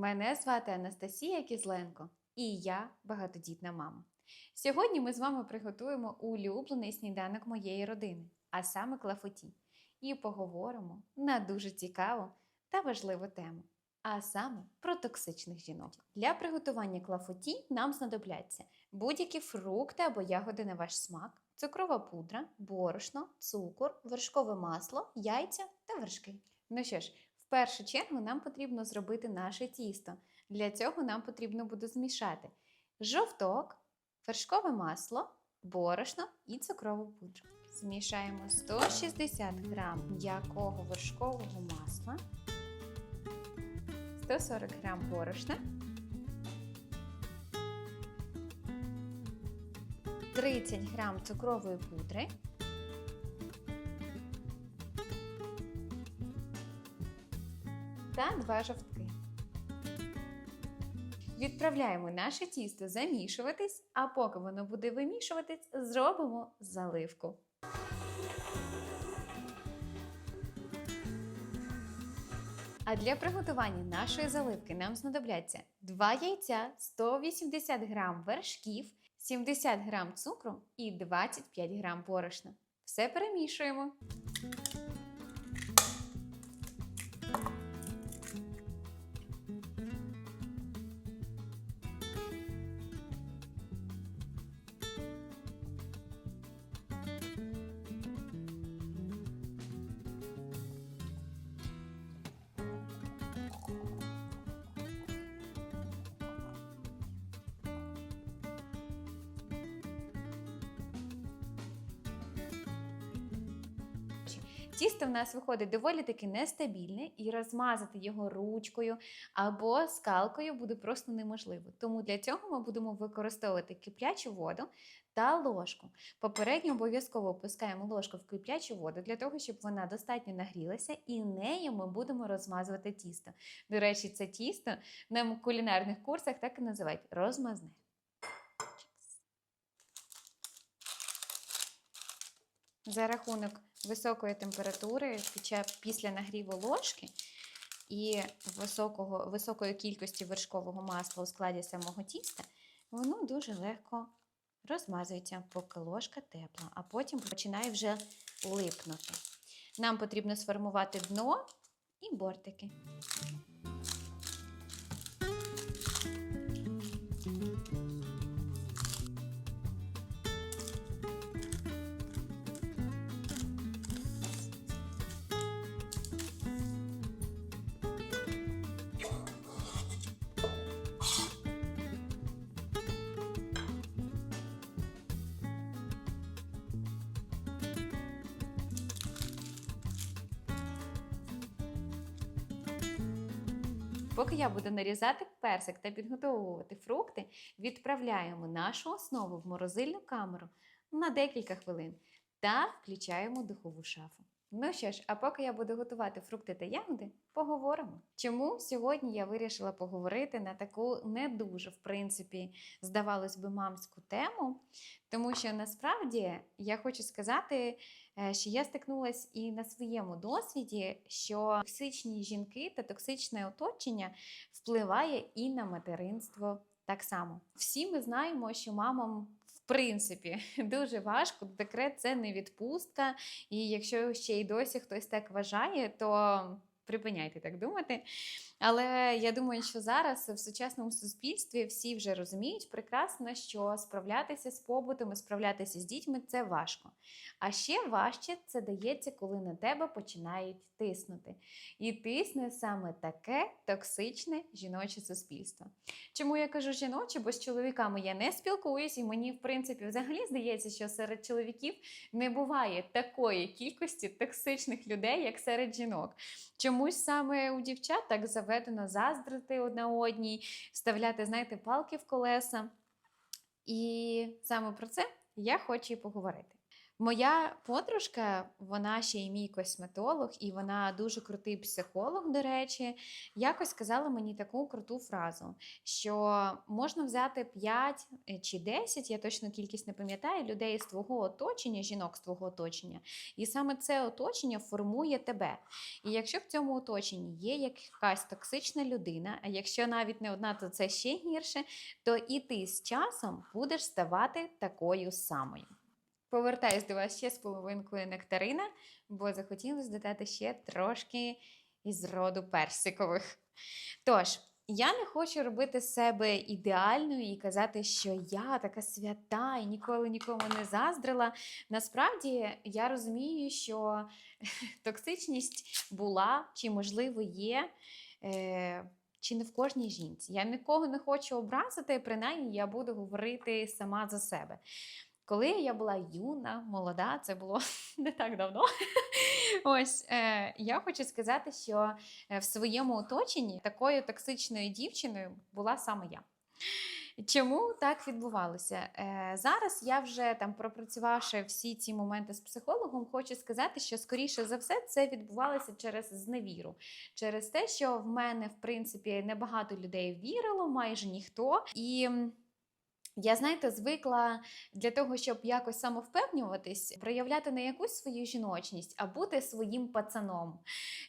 Мене звати Анастасія Кізленко, і я багатодітна мама. Сьогодні ми з вами приготуємо улюблений сніданок моєї родини, а саме клафоті, і поговоримо на дуже цікаву та важливу тему, а саме про токсичних жінок. Для приготування клафоті нам знадобляться будь-які фрукти або ягоди на ваш смак, цукрова пудра, борошно, цукор, вершкове масло, яйця та вершки. Ну що ж, першу чергу нам потрібно зробити наше тісто. Для цього нам потрібно буде змішати жовток, вершкове масло, борошно і цукрову пудру. Змішаємо 160 грам м'якого вершкового масла, 140 грам борошна, 30 грам цукрової пудри, та 2 жовтки. Відправляємо наше тісто замішуватись, а поки воно буде вимішуватись, зробимо заливку. А для приготування нашої заливки нам знадобляться 2 яйця, 180 грам вершків, 70 грам цукру і 25 грам борошна. Все перемішуємо. Тісто в нас виходить доволі таки нестабільне, і розмазати його ручкою або скалкою буде просто неможливо. Тому для цього ми будемо використовувати киплячу воду та ложку. Попередньо обов'язково опускаємо ложку в киплячу воду для того, щоб вона достатньо нагрілася, і нею ми будемо розмазувати тісто. До речі, це тісто на кулінарних курсах так і називають розмазне. За рахунок високої температури після нагріву ложки і високого, високої кількості вершкового масла у складі самого тіста, воно дуже легко розмазується, поки ложка тепла, а потім починає вже липнути. Нам потрібно сформувати дно і бортики. Поки я буду нарізати персик та підготовувати фрукти, відправляємо нашу основу в морозильну камеру на декілька хвилин та включаємо духову шафу. Ну що ж, а поки я буду готувати фрукти та ягоди, поговоримо. Чому сьогодні я вирішила поговорити на таку не дуже, в принципі, здавалось би, мамську тему, тому що насправді я хочу сказати, що я стикнулася і на своєму досвіді, що токсичні жінки та токсичне оточення впливає і на материнство так само. Всі ми знаємо, що мамам. В принципі, дуже важко. Декрет це не відпустка. І якщо ще й досі хтось так вважає, то припиняйте так думати. Але я думаю, що зараз в сучасному суспільстві всі вже розуміють прекрасно, що справлятися з побутом і справлятися з дітьми це важко. А ще важче це дається, коли на тебе починають тиснути. І тисне саме таке токсичне жіноче суспільство. Чому я кажу жіноче? Бо з чоловіками я не спілкуюсь, і мені, в принципі, взагалі здається, що серед чоловіків не буває такої кількості токсичних людей, як серед жінок. Чомусь саме у дівчат так заведено заздрити одна одній, вставляти, знаєте, палки в колеса. І саме про це я хочу і поговорити. Моя подружка, вона ще й мій косметолог, і вона дуже крутий психолог, до речі, якось сказала мені таку круту фразу, що можна взяти 5 чи 10, я точно кількість не пам'ятаю, людей з твого оточення, жінок з твого оточення, і саме це оточення формує тебе. І якщо в цьому оточенні є якась токсична людина, а якщо навіть не одна, то це ще гірше, то і ти з часом будеш ставати такою самою. Повертаюсь до вас ще з половинкою нектарина, бо захотілося додати ще трошки із роду персикових. Тож, я не хочу робити себе ідеальною і казати, що я така свята і ніколи нікому не заздрила. Насправді я розумію, що токсичність була чи, можливо, є. Е- чи не в кожній жінці. Я нікого не хочу образити, принаймні я буду говорити сама за себе. Коли я була юна, молода, це було не так давно. Ось е, я хочу сказати, що е, в своєму оточенні такою токсичною дівчиною була саме я. Чому так відбувалося? Е, Зараз я вже там пропрацювавши всі ці моменти з психологом, хочу сказати, що скоріше за все це відбувалося через зневіру, через те, що в мене, в принципі, небагато людей вірило, майже ніхто. І я, знаєте, звикла для того, щоб якось самовпевнюватись, проявляти не якусь свою жіночність, а бути своїм пацаном.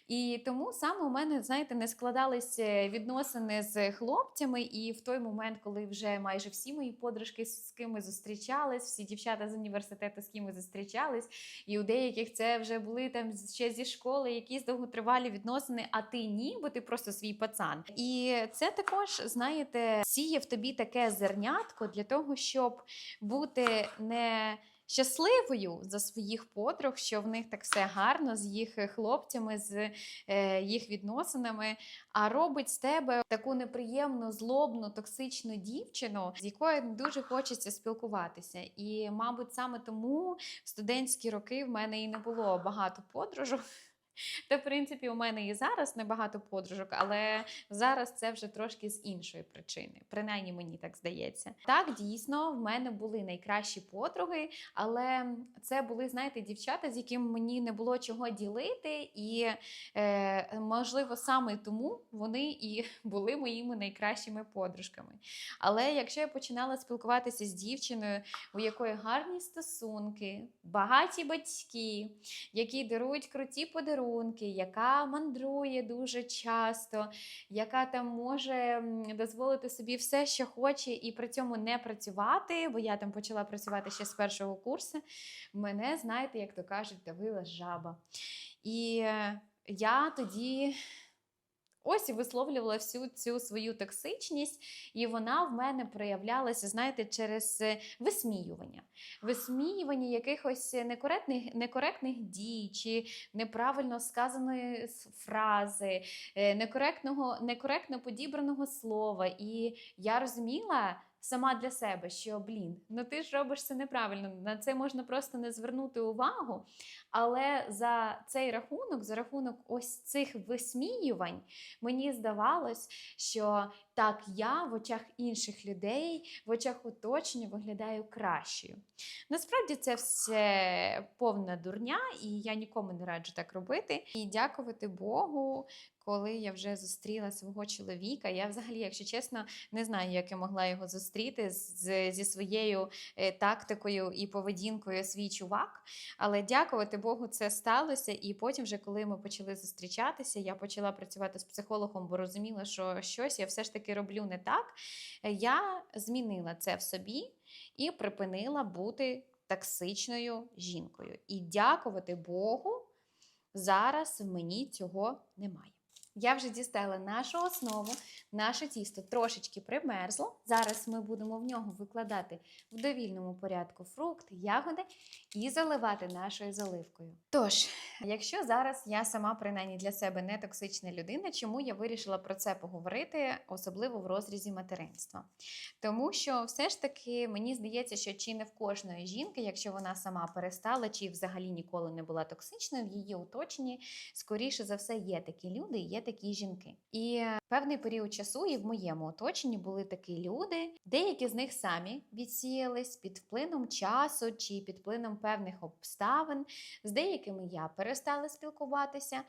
І тому саме у мене, знаєте, не складалися відносини з хлопцями. І в той момент, коли вже майже всі мої подружки з ким зустрічались, всі дівчата з університету з ким зустрічались, і у деяких це вже були там ще зі школи якісь довготривалі відносини, а ти ні, бо ти просто свій пацан. І це також, знаєте, сіє в тобі таке зернятко для того, щоб бути не щасливою за своїх подруг, що в них так все гарно з їх хлопцями, з е, їх відносинами, а робить з тебе таку неприємну, злобну, токсичну дівчину, з якою дуже хочеться спілкуватися. І, мабуть, саме тому в студентські роки в мене і не було багато подружок. Та, в принципі, у мене і зараз небагато подружок, але зараз це вже трошки з іншої причини. Принаймні мені так здається. Так, дійсно, в мене були найкращі подруги, але це були, знаєте, дівчата, з якими мені не було чого ділити, і е, можливо саме тому вони і були моїми найкращими подружками. Але якщо я починала спілкуватися з дівчиною, у якої гарні стосунки, багаті батьки, які дарують круті подарунки, яка мандрує дуже часто, яка там може дозволити собі все, що хоче, і при цьому не працювати, бо я там почала працювати ще з першого курсу. Мене, знаєте, як то кажуть, давила жаба. І е, я тоді. Ось і висловлювала всю цю свою токсичність, і вона в мене проявлялася, знаєте, через е, висміювання. Висміювання якихось некоректних, некоректних дій чи неправильно сказаної фрази, е, некоректного, некоректно подібраного слова. І я розуміла. Сама для себе, що блін, ну ти ж робиш це неправильно. На це можна просто не звернути увагу. Але за цей рахунок, за рахунок ось цих висміювань, мені здавалось, що так я в очах інших людей, в очах оточення виглядаю кращою. Насправді це все повна дурня, і я нікому не раджу так робити. І дякувати Богу, коли я вже зустріла свого чоловіка. Я взагалі, якщо чесно, не знаю, як я могла його зустріти з, зі своєю е, тактикою і поведінкою свій чувак. Але дякувати Богу, це сталося. І потім, вже коли ми почали зустрічатися, я почала працювати з психологом, бо розуміла, що щось я все ж таки роблю не так. Я змінила це в собі і припинила бути токсичною жінкою. І дякувати Богу, зараз в мені цього немає. Я вже дістала нашу основу, наше тісто трошечки примерзло. Зараз ми будемо в нього викладати в довільному порядку фрукти, ягоди і заливати нашою заливкою. Тож, якщо зараз я сама принаймні для себе не токсична людина, чому я вирішила про це поговорити, особливо в розрізі материнства? Тому що все ж таки мені здається, що чи не в кожної жінки, якщо вона сама перестала, чи взагалі ніколи не була токсичною, в її оточенні, скоріше за все, є такі люди, є такі жінки. І Певний період часу і в моєму оточенні були такі люди, деякі з них самі відсіялись під вплином часу чи під вплином певних обставин. З деякими я перестала спілкуватися.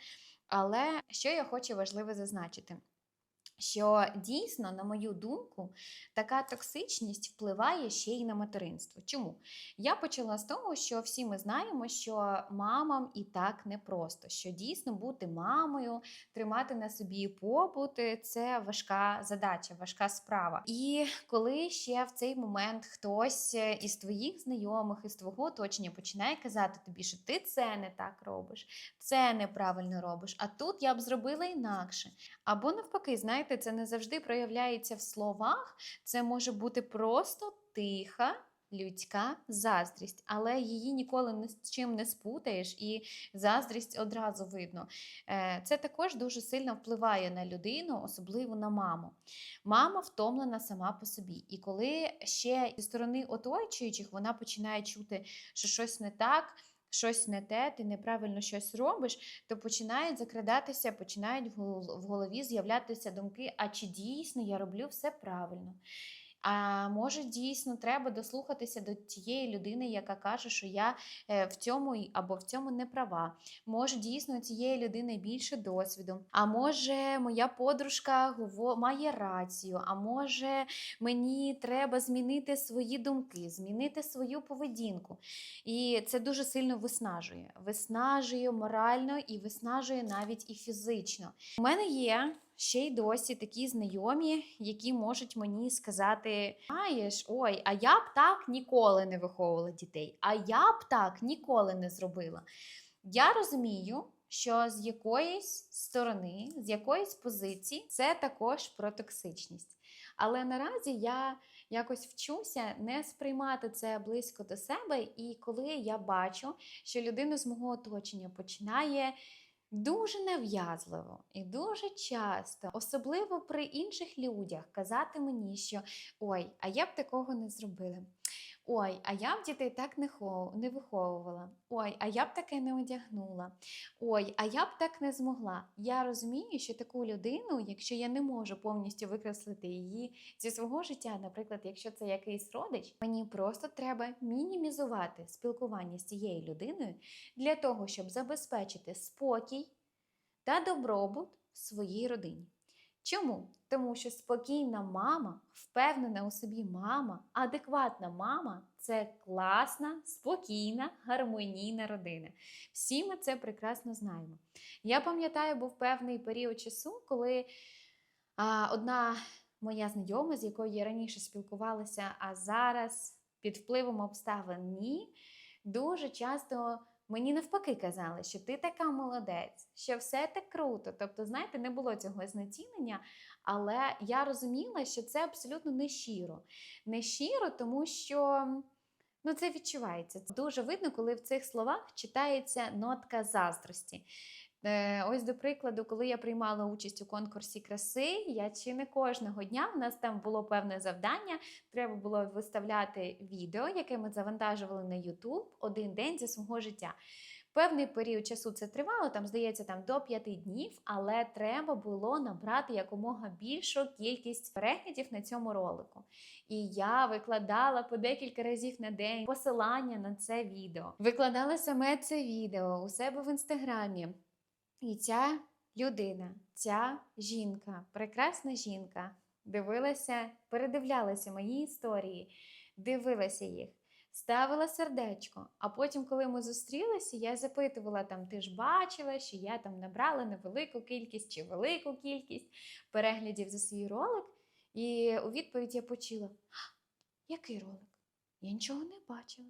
Але що я хочу важливо зазначити? Що дійсно, на мою думку, така токсичність впливає ще й на материнство. Чому? Я почала з того, що всі ми знаємо, що мамам і так непросто, що дійсно бути мамою, тримати на собі побут це важка задача, важка справа. І коли ще в цей момент хтось із твоїх знайомих, із твого оточення починає казати тобі, що ти це не так робиш, це неправильно робиш, а тут я б зробила інакше. Або навпаки, знаєте, це не завжди проявляється в словах, це може бути просто тиха. Людська заздрість, але її ніколи ні з чим не спутаєш, і заздрість одразу видно. Е, Це також дуже сильно впливає на людину, особливо на маму. Мама втомлена сама по собі. І коли ще зі сторони оточуючих вона починає чути, що щось не так. Щось не те, ти неправильно щось робиш, то починають закрадатися, починають в голові з'являтися думки, а чи дійсно я роблю все правильно? А може, дійсно треба дослухатися до тієї людини, яка каже, що я е, в цьому або в цьому не права. Може, дійсно у цієї людини більше досвіду. А може, моя подружка має рацію, а може, мені треба змінити свої думки, змінити свою поведінку. І це дуже сильно виснажує. Виснажує морально і виснажує навіть і фізично. У мене є ще й досі такі знайомі, які можуть мені сказати: знаєш, ой, а я б так ніколи не виховувала дітей, а я б так ніколи не зробила. Я розумію. Що з якоїсь сторони, з якоїсь позиції, це також про токсичність. Але наразі я якось вчуся не сприймати це близько до себе, і коли я бачу, що людина з мого оточення починає Дуже нав'язливо і дуже часто, особливо при інших людях, казати мені, що ой, а я б такого не зробила. Ой, а я б дітей так не хов... не виховувала. Ой, а я б таке не одягнула. Ой, а я б так не змогла. Я розумію, що таку людину, якщо я не можу повністю викреслити її зі свого життя, наприклад, якщо це якийсь родич, мені просто треба мінімізувати спілкування з цією людиною для того, щоб забезпечити спокій та добробут в своїй родині. Чому? Тому що спокійна мама, впевнена у собі мама, адекватна мама це класна, спокійна, гармонійна родина. Всі ми це прекрасно знаємо. Я пам'ятаю, був певний період часу, коли а, одна моя знайома, з якою я раніше спілкувалася, а зараз під впливом обставин ні, дуже часто. Мені навпаки казали, що ти така молодець, що все так круто. Тобто, знаєте, не було цього знецінення, але я розуміла, що це абсолютно не щиро. Не щиро, тому що ну, це відчувається. Дуже видно, коли в цих словах читається нотка заздрості. Е, ось, до прикладу, коли я приймала участь у конкурсі краси, я чи не кожного дня в нас там було певне завдання. Треба було виставляти відео, яке ми завантажували на YouTube один день зі свого життя. Певний період часу це тривало, там, здається, там до п'яти днів, але треба було набрати якомога більшу кількість переглядів на цьому ролику. І я викладала по декілька разів на день посилання на це відео. Викладала саме це відео у себе в інстаграмі. І ця людина, ця жінка, прекрасна жінка, дивилася, передивлялася мої історії, дивилася їх, ставила сердечко. А потім, коли ми зустрілися, я запитувала там: ти ж бачила, що я там набрала невелику кількість чи велику кількість переглядів за свій ролик. І у відповідь я почула: який ролик? Я нічого не бачила.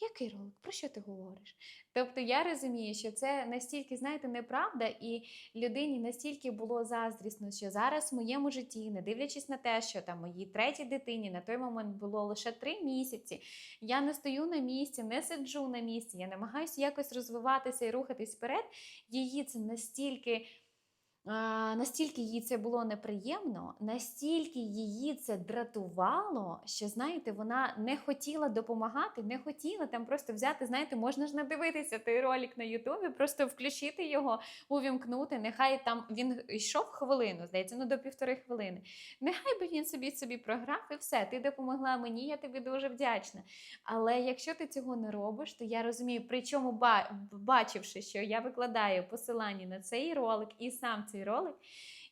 Який ролик? Про що ти говориш? Тобто я розумію, що це настільки, знаєте, неправда, і людині настільки було заздрісно, що зараз в моєму житті, не дивлячись на те, що там моїй третій дитині на той момент було лише три місяці, я не стою на місці, не сиджу на місці, я намагаюся якось розвиватися і рухатись вперед. Її це настільки настільки їй це було неприємно, настільки її це дратувало, що знаєте, вона не хотіла допомагати, не хотіла там просто взяти. Знаєте, можна ж не дивитися той ролик на Ютубі, просто включити його, увімкнути. Нехай там він йшов хвилину, здається, ну до півтори хвилини. Нехай би він собі собі програв і все. Ти допомогла мені, я тобі дуже вдячна. Але якщо ти цього не робиш, то я розумію, причому бачивши, що я викладаю посилання на цей ролик і сам цей ролик,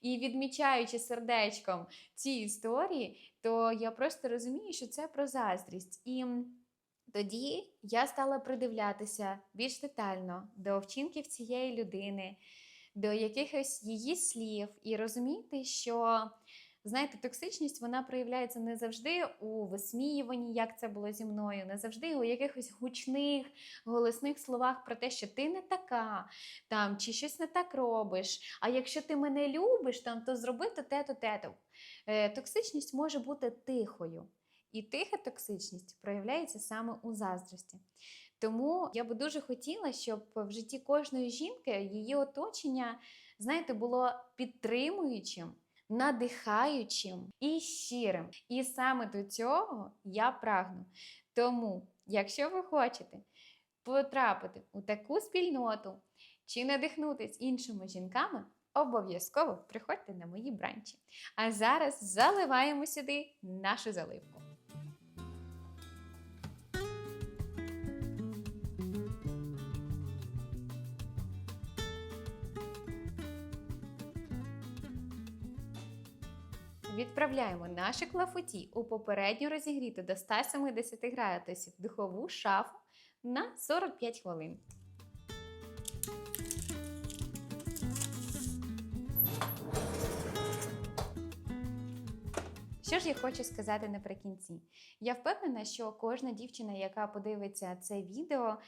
і відмічаючи сердечком ці історії, то я просто розумію, що це про заздрість. І тоді я стала придивлятися більш детально до вчинків цієї людини, до якихось її слів, і розуміти, що. Знаєте, токсичність вона проявляється не завжди у висміюванні, як це було зі мною, не завжди у якихось гучних, голосних словах про те, що ти не така, там, чи щось не так робиш. А якщо ти мене любиш, там, то зроби то те, то те. то. Е, токсичність може бути тихою. І тиха токсичність проявляється саме у заздрості. Тому я би дуже хотіла, щоб в житті кожної жінки її оточення, знаєте, було підтримуючим, надихаючим і щирим. І саме до цього я прагну. Тому, якщо ви хочете потрапити у таку спільноту чи надихнутись іншими жінками, обов'язково приходьте на мої бранчі. А зараз заливаємо сюди нашу заливку. Відправляємо наші клафуті у попередньо розігріту до 170 градусів духову шафу на 45 хвилин. Що ж я хочу сказати наприкінці? Я впевнена, що кожна дівчина, яка подивиться це відео,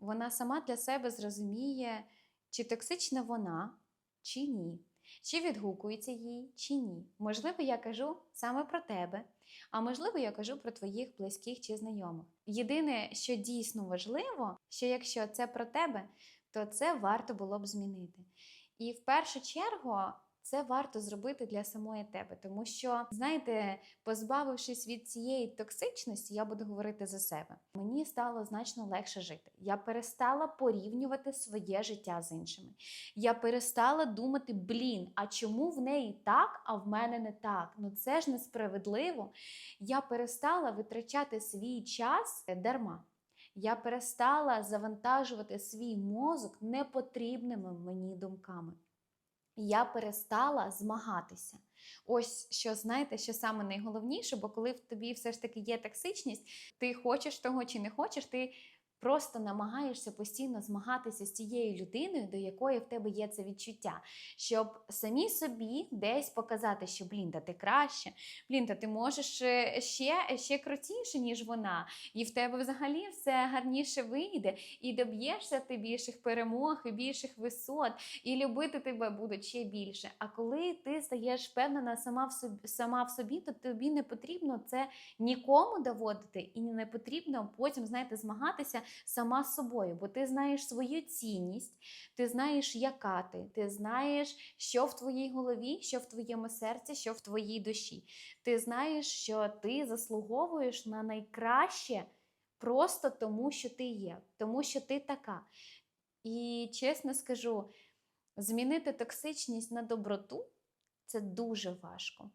вона сама для себе зрозуміє, чи токсична вона, чи ні. Чи відгукується їй, чи ні. Можливо, я кажу саме про тебе, а можливо, я кажу про твоїх близьких чи знайомих. Єдине, що дійсно важливо, що якщо це про тебе, то це варто було б змінити. І в першу чергу це варто зробити для самої тебе, тому що, знаєте, позбавившись від цієї токсичності, я буду говорити за себе. Мені стало значно легше жити. Я перестала порівнювати своє життя з іншими. Я перестала думати, блін, а чому в неї так, а в мене не так? Ну це ж несправедливо. Я перестала витрачати свій час дарма. Я перестала завантажувати свій мозок непотрібними мені думками. Я перестала змагатися. Ось що знаєте, що саме найголовніше, бо коли в тобі все ж таки є токсичність, ти хочеш того чи не хочеш, ти просто намагаєшся постійно змагатися з цією людиною, до якої в тебе є це відчуття, щоб самі собі десь показати, що блін, та ти краще, блін, та ти можеш е, ще, ще крутіше, ніж вона, і в тебе взагалі все гарніше вийде, і доб'єшся ти більших перемог, і більших висот, і любити тебе будуть ще більше. А коли ти стаєш впевнена сама в собі, сама в собі, то тобі не потрібно це нікому доводити, і не потрібно потім, знаєте, змагатися сама з собою, бо ти знаєш свою цінність, ти знаєш, яка ти, ти знаєш, що в твоїй голові, що в твоєму серці, що в твоїй душі. Ти знаєш, що ти заслуговуєш на найкраще просто тому, що ти є, тому що ти така. І чесно скажу, змінити токсичність на доброту це дуже важко.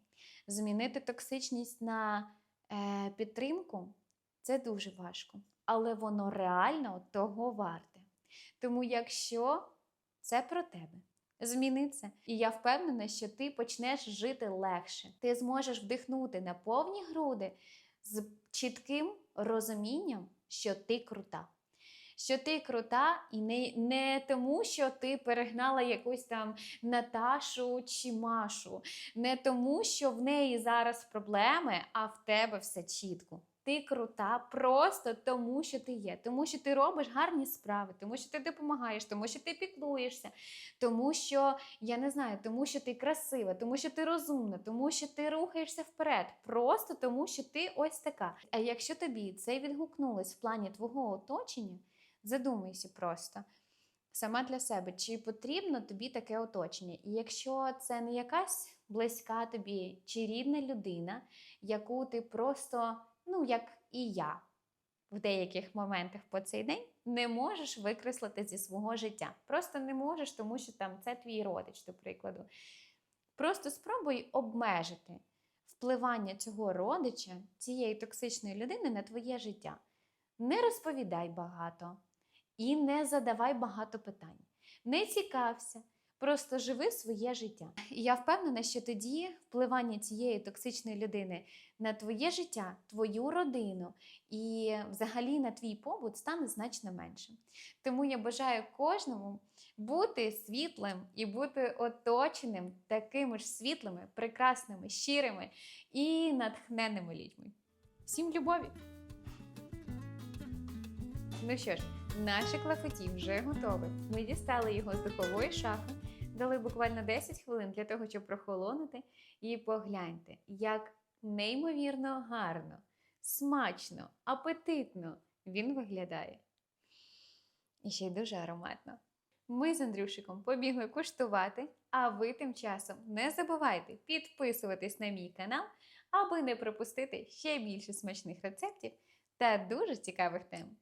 Змінити токсичність на е, підтримку це дуже важко але воно реально того варте. Тому, якщо це про тебе, зміни це. І я впевнена, що ти почнеш жити легше. Ти зможеш вдихнути на повні груди з чітким розумінням, що ти крута. Що ти крута, і не не тому, що ти перегнала якусь там Наташу чи Машу, не тому, що в неї зараз проблеми, а в тебе все чітко. Ти крута просто тому, що ти є, тому що ти робиш гарні справи, тому що ти допомагаєш, тому що ти піклуєшся, тому що я не знаю, тому що ти красива, тому що ти розумна, тому що ти рухаєшся вперед, просто тому, що ти ось така. А якщо тобі це відгукнулось в плані твого оточення, задумайся просто. сама для себе, чи потрібно тобі таке оточення. І якщо це не якась близька тобі чи рідна людина, яку ти просто, ну як і я, в деяких моментах по цей день не можеш викреслити зі свого життя. Просто не можеш, тому що там це твій родич, до прикладу. Просто спробуй обмежити впливання цього родича, цієї токсичної людини на твоє життя. Не розповідай багато і не задавай багато питань. Не цікався, просто живи своє життя. І я впевнена, що тоді впливання цієї токсичної людини на твоє життя, твою родину і взагалі на твій побут стане значно меншим. Тому я бажаю кожному бути світлим і бути оточеним такими ж світлими, прекрасними, щирими і натхненними людьми. Всім любові! Ну що ж, наше клафеті вже готове. Ми дістали його з духової шафи, дали буквально 10 хвилин для того, щоб прохолонути. І погляньте, як неймовірно гарно, смачно, апетитно він виглядає. І ще й дуже ароматно. Ми з Андрюшиком побігли куштувати, а ви тим часом не забувайте підписуватись на мій канал, аби не пропустити ще більше смачних рецептів та дуже цікавих тем.